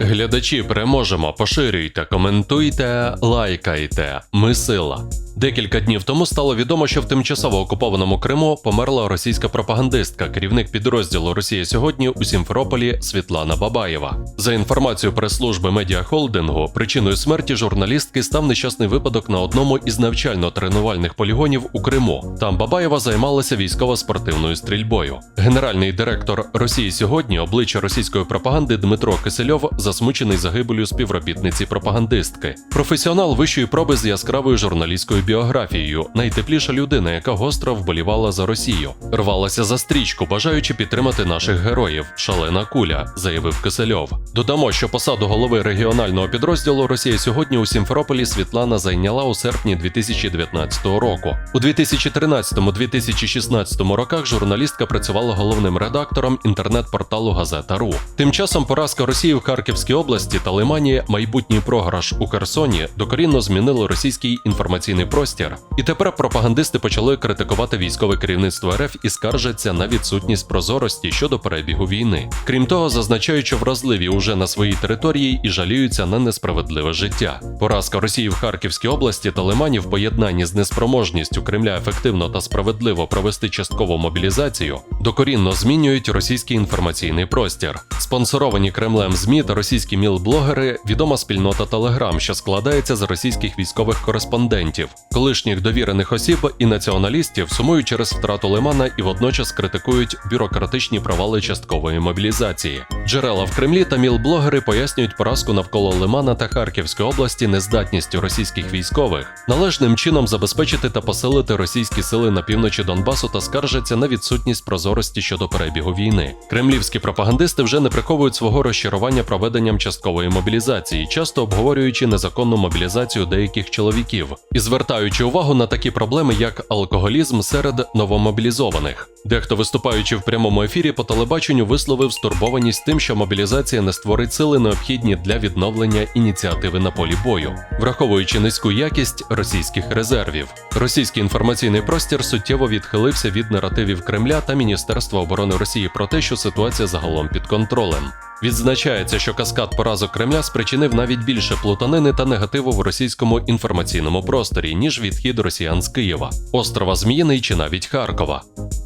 Глядачі переможемо, поширюйте, коментуйте, лайкайте. Ми сила. Декілька днів тому стало відомо, що в тимчасово окупованому Криму померла російська пропагандистка, керівник підрозділу Росія сьогодні у Сімферополі Світлана Бабаєва. За інформацією прес-служби медіахолдингу, причиною смерті журналістки став нещасний випадок на одному із навчально-тренувальних полігонів у Криму. Там Бабаєва займалася військово-спортивною стрільбою. Генеральний директор Росії сьогодні, обличчя російської пропаганди Дмитро Кисельов, засмучений загибелю співробітниці пропагандистки. Професіонал вищої проби з яскравою журналістською біографією, найтепліша людина, яка гостро вболівала за Росію, рвалася за стрічку, бажаючи підтримати наших героїв. Шалена куля, заявив Кисельов. Додамо, що посаду голови регіонального підрозділу Росія сьогодні у Сімферополі Світлана зайняла у серпні 2019 року. У 2013-2016 роках журналістка працювала головним редактором інтернет-порталу Газета.ру. Тим часом поразка Росії в Харківській області та Лимані, майбутній програш у Херсоні докорінно змінили російський інформаційний простір. І тепер пропагандисти почали критикувати військове керівництво РФ і скаржаться на відсутність прозорості щодо перебігу війни. Крім того, зазначають, що вразливі уже на своїй території і жаліються на несправедливе життя. Поразка Росії в Харківській області та Лимані в поєднанні з неспроможністю Кремля ефективно та справедливо провести часткову мобілізацію докорінно змінюють російський інформаційний простір. Спонсоровані Кремлем ЗМІ та російські міл-блогери відома спільнота Телеграм, що складається з російських військових кореспондентів, колишніх довірених осіб і націоналістів сумують через втрату Лимана і водночас критикують бюрократичні провали часткової мобілізації. Джерела в Кремлі та міл-блогери пояснюють поразку навколо Лимана та Харківської області нездатністю російських військових належним чином забезпечити та посилити російські сили на півночі Донбасу та скаржаться на відсутність прозорості щодо перебігу війни. Кремлівські пропагандисти вже не приховують свого розчарування проведенням часткової мобілізації, часто обговорюючи незаконну мобілізацію деяких чоловіків і звертаючи увагу на такі проблеми, як алкоголізм серед новомобілізованих. Дехто, виступаючи в прямому ефірі по телебаченню, висловив стурбованість тим, що мобілізація не створить сили, необхідні для відновлення ініціативи на полі бою, враховуючи низьку якість російських резервів. Російський інформаційний простір суттєво відхилився від наративів Кремля та Міністерства оборони Росії про те, що ситуація загалом під контролем. Відзначається, що каскад поразок Кремля спричинив навіть більше плутанини та негативу в російському інформаційному просторі, ніж відхід росіян з Києва, острова Зміїний чи навіть Харкова.